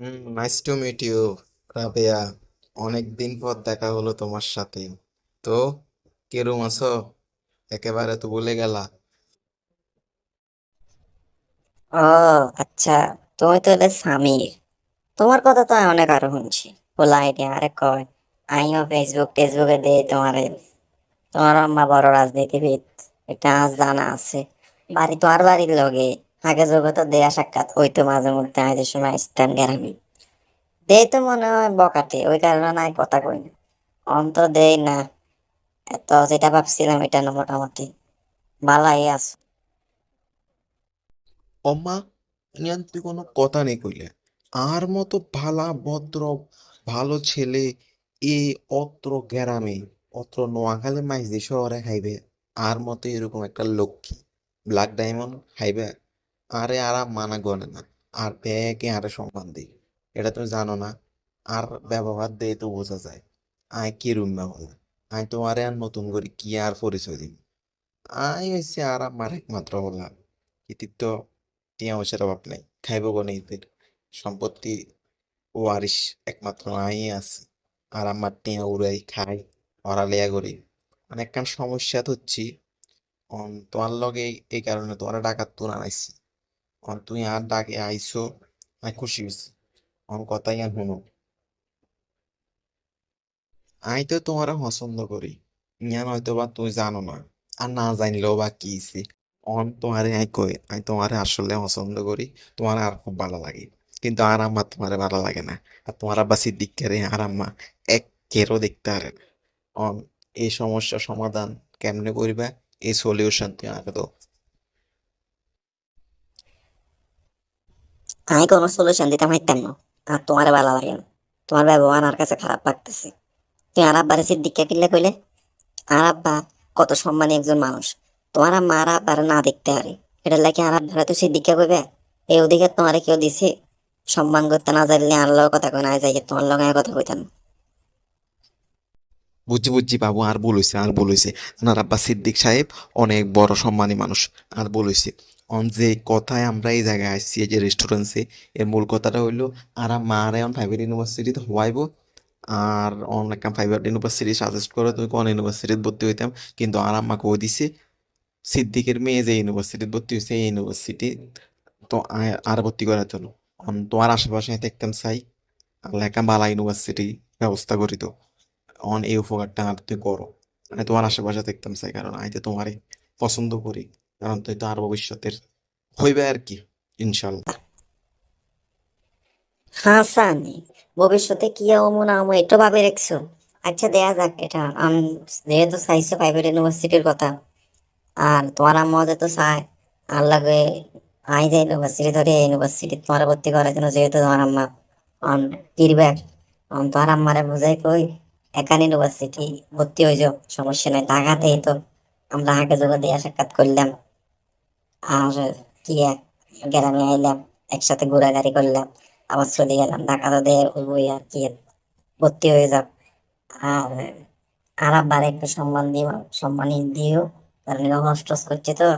Hmm. Nice to meet you Rabeya. অনেক দিন পর দেখা হলো তোমার সাথে। তো কিরম আছো? একেবারে তো ভুলে গেলা। ও আচ্ছা। তুমি তো এটা সামির তোমার কথা তো আমি অনেক আরও শুনছি। বলা আইডিয়া আরে কয় আমিও ফেসবুক টেসবুকে দেই তোমারে তোমার আম্মা বড় রাজনীতিবিদ। এটা আজ জানা আছে। বাড়ি তোমার বাড়ির লগে। আগে জগত দেয়া সাক্ষাৎ, ওই তো মাঝে মধ্যে আজ সময় স্ট্যান্ড গ্যারামি। দেই তো মনে হয় বকাটে, ওই কারণে নাই কথা কই না। অন্ত দেই না, এত যেটা ভাবছিলাম এটা না মোটামুটি ভালাই আছো। অম্মা ইয়ান তুই কোনো কথা নেই কইলে। আর মতো ভালা, ভদ্র, ভালো ছেলে, এ অত্র গ্রামে অত্র নোয়াখালী মাইজদি শহরে খাইবে, আর মতো এরকম একটা লক্ষ্মী ব্ল্যাক ডায়মন্ড খাইবে। আরে আর মানা গনে না। আর ব্যাগে আরে সম্মান দিই। এটা তুমি জানো না? আর ব্যবহার দিয়ে তো বোঝা যায়। আয় কি রুম ব্যবহার? আয় তোমারে আর নতুন করে কি আর পরিচয় দিই আয় হইছে আর আমার একমাত্র বললাম। কৃতিত্ব, টিয়া পয়সার অভাব নাই। খাইব কোনে ঈদের। সম্পত্তি ওয়ারিশ একমাত্র আই আছে। আর আমার টিয়া উড়াই, খাই ওরা করি। মানে সমস্যা তো হচ্ছি তোমার লগে এই কারণে তোমার ডাকাত তুন আনাইছি অন তুই আর ডাকে আইসো আমি খুশি হয়েছি অন কথাই আর শুনো আই তো তোমার পছন্দ করি ইয়ান হয়তো বা তুই জানো না আর না জানলেও বা কি। অন তোমারে আই কই আমি তোমারে আসলে পছন্দ করি তোমার আর খুব ভালো লাগে কিন্তু আর আম্মা তোমারে ভালো লাগে না আর তোমার আব্বা সিদ্দিককে আর আম্মা এক কেরও দেখতে না অন এই সমস্যার সমাধান কেমনে করবা এই সলিউশন তুই আমাকে দাও আমি কোনো সলিউশন দিতে পারতাম না। আর তোমার ভালো লাগে না। তোমার ব্যবহার আমার কাছে খারাপ লাগতেছে। তুই আর আব্বারে সিদ্দিককে কিনলে কইলে? আর আব্বা কত সম্মানী একজন মানুষ। তোমার আম্মা আর আব্বারে না দেখতে পারে। এটা লাগে আর আব্বারে তুই সিদ্দিককে কইবে? এই ওদিকে তোমারে কেউ দিছে? সম্মান করতে না জানলে আল্লাহর কথা কই না যাই তোমার লগে কথা কইতাম। বুঝছি বুঝছি বাবু, আর হইছে আর হইছে। আব্বা সিদ্দিক সাহেব অনেক বড় সম্মানী মানুষ, আর হইছে। অন যে কথায় আমরা এই জায়গায় আসছি, এই যে রেস্টুরেন্টে এর মূল কথাটা হইল, আর আমার এখন প্রাইভেট ইউনিভার্সিটিতে হওয়াইবো আর অন একটা প্রাইভেট ইউনিভার্সিটি সাজেস্ট করে, তুমি কোন ইউনিভার্সিটিতে ভর্তি হইতাম। কিন্তু আর আম্মা কই দিছে, সিদ্দিকের মেয়ে যে ইউনিভার্সিটিতে ভর্তি হয়েছে এই ইউনিভার্সিটি তো আর ভর্তি করার জন্য। অন তোমার আশেপাশে দেখতাম চাই একটা বালা ইউনিভার্সিটি ব্যবস্থা করি তো অন এই উপকারটা আর তুই করো। মানে তোমার আশেপাশে দেখতাম চাই, কারণ আমি তো তোমারই পছন্দ করি। কারণ তো আর ভবিষ্যতের হইবে আর কি ইনশাল্লাহ হাসানি, ভবিষ্যতে কি হব না হব এটা ভাবে রাখছো। আচ্ছা দেয়া যাক এটা। আম, যেহেতু চাইছো প্রাইভেট ইউনিভার্সিটির কথা, আর তোমার আম্মা যেহেতু চায় আর লাগে আই যে ইউনিভার্সিটি ধরে ইউনিভার্সিটি তোমার ভর্তি করার জন্য যেহেতু তোমার আম্মা অন ফিডব্যাক অন তোমার আম্মারে বুঝাই কই, একান ইউনিভার্সিটি ভর্তি হয়ে যাও সমস্যা নেই টাকাতেই তো আমরা আগে যোগে দিয়ে সাক্ষাৎ করলাম। আর কি এক গ্রামে আইলাম, একসাথে করলাম, আবার চলে গেলাম ঢাকা তো আর কি ভর্তি হয়ে যাও। আর আর আব্বার একটু সম্মান দিও সম্মানই দিও, কারণ করছে তো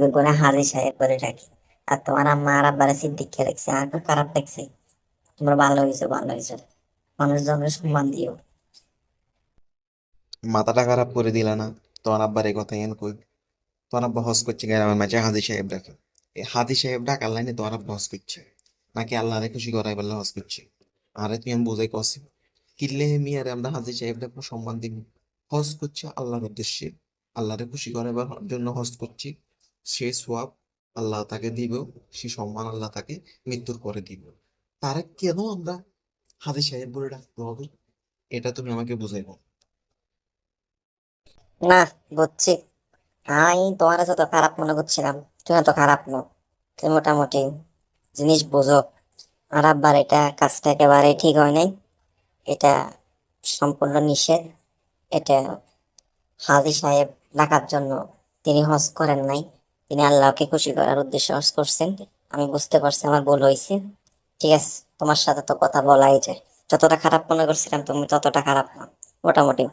বেগুনে হাজি সাহেব করে রাখি আর তোমার আম্মা আর আব্বারে সিদ্দিককে রাখছে, আর খুব খারাপ লাগছে। তোমরা ভালো হয়েছো ভালো হয়েছো মানুষজনকে সম্মান দিও। মাথাটা খারাপ করে দিলা না, তোমার আব্বার এই কথা এন কই? তোমার আব্বা হজ করছে গ্রামের মাঝে হাজি সাহেব ডাকে। এই হাজি সাহেব ডাক, আল্লাহ তোমার আব্বা হজ করছে। নাকি আল্লাহরে খুশি করাই বলে হজ করছে। আরে তুই আমি বুঝাই কছি। কিল্লে মিয়ারে আমরা হাজি সাহেব ডাকবো, সম্মান দিব হজ করছে আল্লাহর উদ্দেশ্যে। আল্লাহরে খুশি করাবার জন্য হজ করছি। সে সোয়াব আল্লাহ তাকে দিব, সে সম্মান আল্লাহ তাকে মৃত্যুর পরে দিব। তারা কেন আমরা হাজি সাহেব বলে ডাকতে হবে? এটা তুমি আমাকে বুঝাইবো না, বুঝছি। আমি তোমার যত খারাপ মনে করছিলাম। তুমি তো খারাপ নও তুমি মোটামুটি জিনিস বোঝো। আর আব্বার এটা কাজটা একেবারে ঠিক হয় নাই। এটা সম্পূর্ণ নিষেধ। এটা হাজি সাহেব ডাকার জন্য তিনি হজ করেন নাই। তিনি আল্লাহকে খুশি করার উদ্দেশ্যে হজ করছেন। আমি বুঝতে পারছি আমার ভুল হয়েছে। ঠিক আছে, তোমার সাথে তো কথা বলাই যায়। যতটা খারাপ মনে করছিলাম, তুমি ততটা খারাপ না। মোটামুটি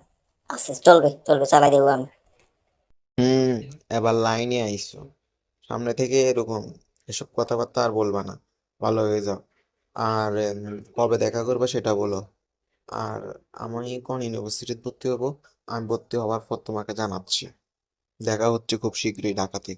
আছে। চলবে চলবে, চালাই দেবো আমি। হুম এবার লাইনে আইসো। সামনে থেকে এরকম এসব কথাবার্তা আর বলবা না। ভালো হয়ে যাও। আর উম, কবে দেখা করবে সেটা বলো। আর আমি কোন ইউনিভার্সিটিতে ভর্তি হব? আমি ভর্তি হবার পর তোমাকে জানাচ্ছি। দেখা হচ্ছে খুব শীঘ্রই ঢাকাতে